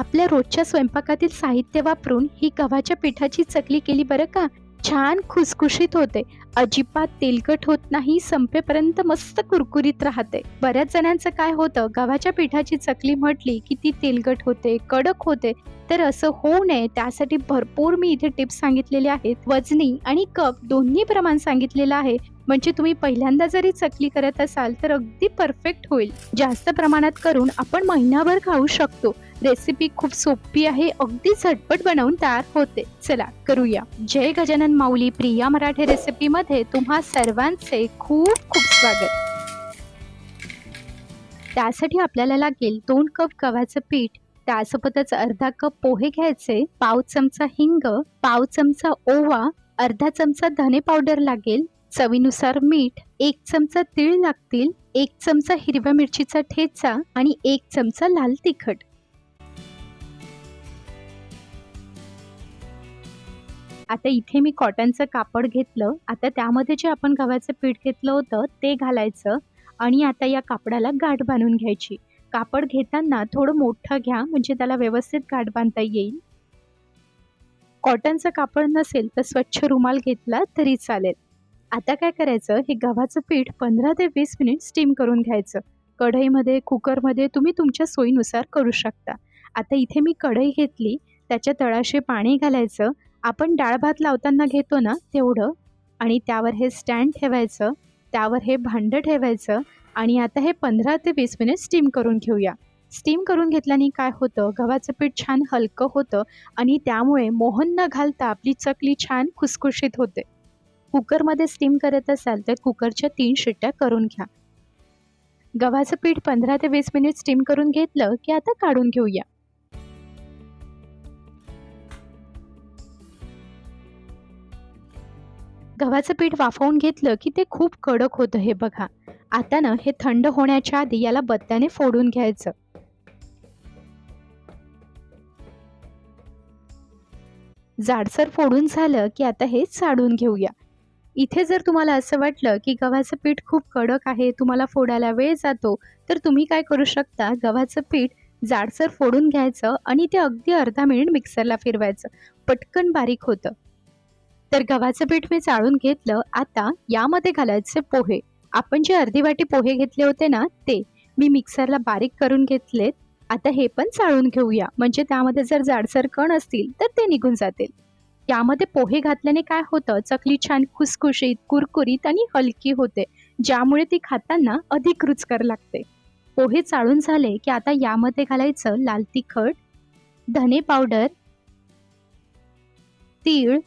आपल्या रोजच्या स्वयंपाकातील साहित्य वापरून ही गव्हाच्या पिठाची चकली केली बरं का? छान खुसखुशीत होते. अजिबात तेलकट होत नाही संपेपर्यंत मस्त कुरकुरीत राहते. बऱ्याच जणांचं काय होतं गव्हाच्या पिठाची चकली म्हटली की ती तेलकट होते कडक होते. तर असं होऊ नये त्यासाठी भरपूर मी इथे टिप्स सांगितलेले आहेत. वजनी आणि कप दोन्ही प्रमाण सांगितलेलं आहे. म्हणजे तुम्ही पहिल्यांदा जरी चकली करत असाल तर अगदी परफेक्ट होईल. जास्त प्रमाणात करून आपण महिनाभर खाऊ शकतो. रेसिपी खूप सोपी आहे अगदी झटपट बनवून तयार होते. चला करूया. जय गजानन माऊली प्रिया मराठी रेसिपीमध्ये तुम्हा सर्वांचे खूप खूप स्वागत. त्यासाठी आपल्याला लागेल दोन कप गव्हाचं पीठ त्यासोबतच अर्धा कप पोहे घ्यायचे पाव चमचा हिंग पाव चमचा ओवा अर्धा चमचा धने पावडर लागेल चवीनुसार मीठ एक चमचा तीळ लागतील एक चमचा हिरव्या मिरचीचा ठेचा आणि एक चमचा लाल तिखट. आता इथे मी कॉटनचं कापड घेतलं. आता त्यामध्ये जे आपण गव्हाचं पीठ घेतलं होतं ते घालायचं आणि आता या कापडाला गाठ बांधून घ्यायची. कापड घेताना थोडं मोठं घ्या म्हणजे त्याला व्यवस्थित गाठ बांधता येईल. कॉटनचं कापड नसेल तर स्वच्छ रुमाल घेतला तरी चालेल. आता काय करायचं? हे गव्हाचं पीठ पंधरा ते वीस मिनिट स्टीम करून घ्यायचं. कढईमध्ये कुकरमध्ये तुम्ही तुमच्या सोयीनुसार करू शकता. आता इथे मी कढई घेतली त्याच्या तळाशी पाणी घालायचं. आपण डाळ भात लावताना घेतो ना तेवढं. आणि त्यावर हे स्टँड ठेवायचं. त्यावर हे भांडं ठेवायचं. आणि आता हे पंधरा ते वीस मिनिट स्टीम करून घेऊया. स्टीम करून घेतल्याने काय होतं? गव्हाचं पीठ छान हलकं होतं. आणि त्यामुळे मोहन न घालता आपली चकली छान खुसखुशीत होते. कुकरमध्ये स्टीम करत असाल तर कुकरच्या तीन शिट्ट्या करून घ्या. गव्हाचं पीठ पंधरा ते वीस मिनिट स्टीम करून घेतलं की आता काढून घेऊया. गव्हाचं पीठ वाफवून घेतलं की ते खूप कडक होतं हे बघा. आता ना हे थंड होण्याच्या आधी याला बत्त्याने फोडून घ्यायचं. जाडसर फोडून झालं की आता हे चाडून घेऊया. इथे जर तुम्हाला असं वाटलं की गव्हाचं पीठ खूप कडक आहे तुम्हाला फोडायला वेळ जातो तर तुम्ही काय करू शकता? गव्हाचं पीठ जाडसर फोडून घ्यायचं आणि ते अगदी अर्धा मिनिट मिक्सरला फिरवायचं. पटकन बारीक होतं. तर गव्हाचं पीठ मी चाळून घेतलं. आता यामध्ये घालायचे पोहे. आपण जे अर्धी वाटी पोहे घेतले होते ना ते मी मिक्सरला बारीक करून घेतलेत. आता हे पण चाळून घेऊया. म्हणजे त्यामध्ये जर जाडसर कण असतील तर ते निघून जातील. यामध्ये पोहे घातल्याने काय होतं? चकली छान खुसखुशीत कुरकुरीत आणि हलकी होते ज्यामुळे ती खाताना अधिक रुचकर लागते. पोहे चाळून झाले की आता यामध्ये घालायचं लाल तिखट धने पावडर तीळ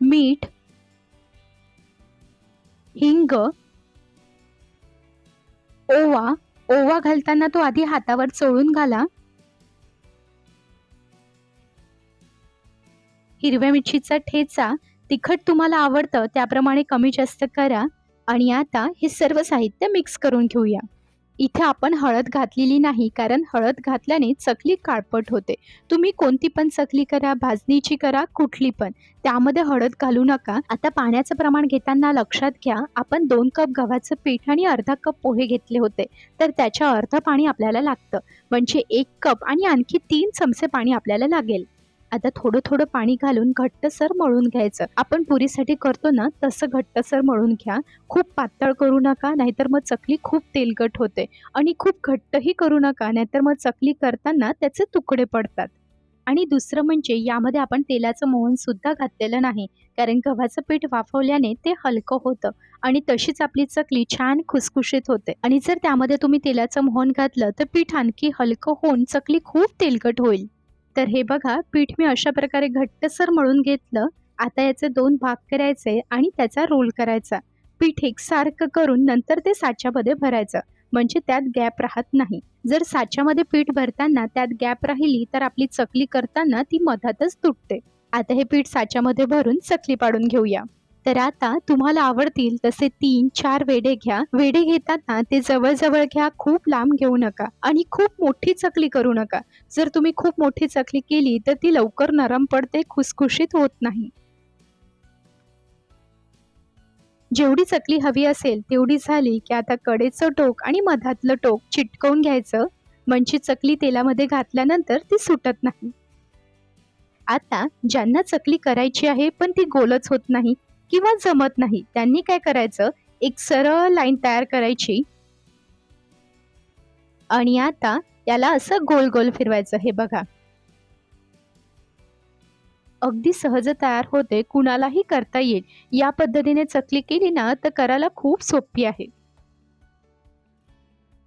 मीठ हिंग ओवा. ओवा घालताना तो आधी हातावर चोळून घाला. हिरव्या मिरचीचा ठेचा तिखट तुम्हाला आवडतं त्याप्रमाणे कमी जास्त करा आणि आता हे सर्व साहित्य मिक्स करून घेऊया. इथे आपण हळद घातलेली नाही कारण हळद घातल्याने चकली काळपट होते. तुम्ही कोणती पण चकली करा भाजणीची करा कुठली पण. त्यामध्ये हळद घालू नका. आता पाण्याचं प्रमाण घेताना लक्षात घ्या आपण दोन कप गव्हाचं पीठ आणि अर्धा कप पोहे घेतले होते. तर त्याच्या अर्ध पाणी आपल्याला लागतं. म्हणजे एक कप आणि आणखी तीन चमचे पाणी आपल्याला लागेल. आता थोडं थोडं पाणी घालून घट्टसर मळून घ्यायचं. आपण पुरीसाठी करतो ना तसं घट्टसर मळून घ्या. खूप पातळ करू नका नाहीतर मग चकली खूप तेलकट होते. आणि खूप घट्टही करू नका नाहीतर मग चकली करताना त्याचे तुकडे पडतात. आणि दुसरं म्हणजे यामध्ये आपण तेलाचं मोहन सुद्धा घातलेलं नाही कारण गव्हाचं पीठ वाफवल्याने ते हलकं होतं. आणि तशीच आपली चकली छान खुसखुशीत होते. आणि जर त्यामध्ये तुम्ही तेलाचं मोहन घातलं तर पीठ आणखी हलकं होऊन चकली खूप तेलकट होईल. तर हे बघा पीठ मी अशा प्रकारे घट्टसर मळून घेतलं. आता याचे दोन भाग करायचे आणि त्याचा रोल करायचा. पीठ एकसारखं करून नंतर ते साच्यामध्ये भरायचं. म्हणजे त्यात गॅप राहत नाही. जर साच्यामध्ये पीठ भरताना त्यात गॅप राहिली तर आपली चकली करताना ती मधातच तुटते. आता हे पीठ साच्यामध्ये भरून चकली पाडून घेऊया. तर आता तुम्हाला आवडतील तसे तीन चार वेडे घ्या. वेडे घेताना ते जवळजवळ घ्या खूप लांब घेऊ नका आणि खूप मोठी चकली करू नका. जर तुम्ही खूप मोठी चकली केली तर ती लवकर नरम पडते खुसखुशीत होत नाही. जेवढी चकली हवी असेल तेवढी झाली की आता कडेचं टोक आणि मधातलं टोक चिटकवून घ्यायचं. म्हणजे चकली तेलामध्ये घातल्यानंतर ती सुटत नाही. आता ज्यांना चकली करायची आहे पण ती गोलच होत नाही किंवा जमत नाही. त्यांनी काय करायचं? एक सरळ लाईन तयार करायची. आणि आता याला असं गोल गोल फिरवायचं. हे बघा. अगदी सहज तयार होते. कुणालाही करता येईल. या पद्धतीने चकली केली ना तर करायला खूप सोपी आहे.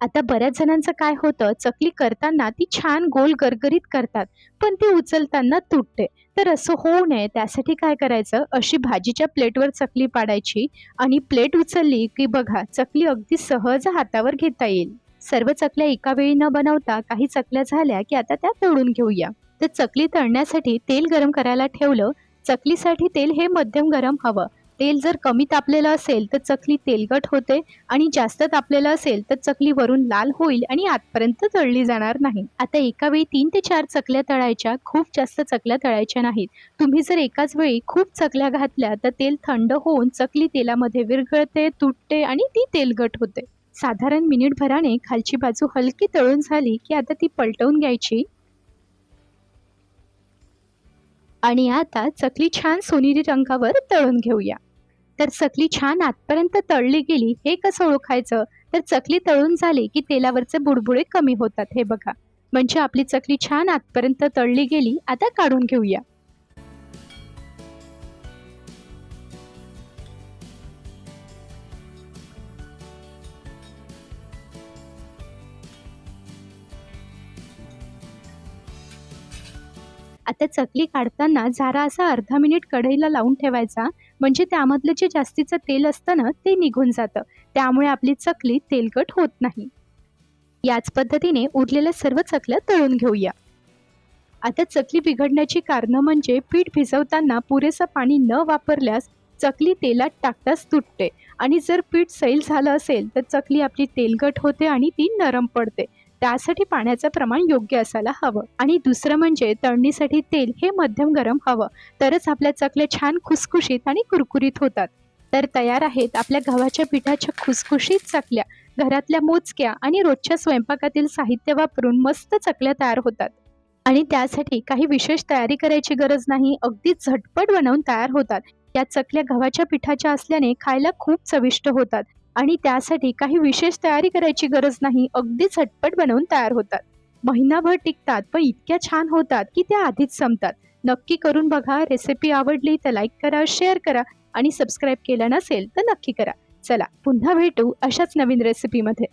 आता बऱ्याच जणांचं काय होतं चकली करताना ती छान गोल गरगरीत करतात पण ती उचलताना तुटते. तर असं होऊ नये त्यासाठी काय करायचं? अशी भाजीच्या प्लेटवर चकली पाडायची आणि प्लेट उचलली की बघा चकली अगदी सहज हातावर घेता येईल. सर्व चकल्या एका वेळी न बनवता काही चकल्या झाल्या की आता त्या तळून घेऊया. तर चकली तळण्यासाठी तेल गरम करायला ठेवलं. चकलीसाठी तेल हे मध्यम गरम हवं. तेल जर कमी तापलेलं असेल तर चकली तेलकट होते आणि जास्त तापलेलं असेल तर चकली वरून लाल होईल आणि आतपर्यंत तळली जाणार नाही. आता एका वेळी तीन ते चार चकल्या तळायच्या खूप जास्त चकल्या तळायच्या नाहीत. तुम्ही जर एकाच वेळी खूप चकल्या घातल्या तर तेल थंड होऊन चकली तेलामध्ये विरघळते तुटते आणि ती तेलगट होते. साधारण मिनिटभराने खालची बाजू हलकी तळून झाली की आता ती पलटवून घ्यायची. आणि आता चकली छान सोनेरी रंगावर तळून घेऊया. तर चकली छान आतपर्यंत तळली गेली हे कसं ओळखायचं? तर चकली तळून झाली की तेलावरचे बुडबुडे कमी होतात हे बघा. म्हणजे आपली चकली छान आतपर्यंत तळली गेली आता काढून घेऊया. आता चकली काढताना जरा असा अर्धा मिनिट कढईला लावून ठेवायचा. म्हणजे त्यामधलं जे जास्तीचं तेल असतं ना ते निघून जातं. त्यामुळे आपली चकली तेलकट होत नाही. याच पद्धतीने उरलेल्या सर्व चकल्या तळून घेऊया. आता चकली बिघडण्याची कारणं म्हणजे पीठ भिजवताना पुरेसं पाणी न वापरल्यास चकली तेलात टाकताच तुटते. आणि जर पीठ सैल झालं असेल तर चकली आपली तेलकट होते आणि ती नरम पडते. त्यासाठी पाण्याचं प्रमाण योग्य असायला हवं. आणि दुसरं म्हणजे तळणीसाठी तेल हे मध्यम गरम हवं. तरच आपल्या चकल्या छान खुसखुशीत आणि कुरकुरीत होतात. तर तयार आहेत आपल्या गव्हाच्या पिठाच्या खुसखुशीत चकल्या. घरातल्या मोजक्या आणि रोजच्या स्वयंपाकातील साहित्य वापरून मस्त चकल्या तयार होतात. आणि त्यासाठी काही विशेष तयारी करायची गरज नाही. अगदी झटपट बनवून तयार होतात. या चकल्या गव्हाच्या पिठाच्या असल्याने खायला खूप चविष्ट होतात. आणि त्यासाठी काही विशेष तयारी करायची गरज नाही. अगदी झटपट बनवून तयार होतात. महिनाभर टिकतात व इतक्या छान होतात की त्या आधीच संपतात. नक्की करून बघा रेसिपी आवडली तर लाईक करा शेअर करा आणि सबस्क्राईब केलं नसेल तर नक्की करा. चला पुन्हा भेटू अशाच नवीन रेसिपीमध्ये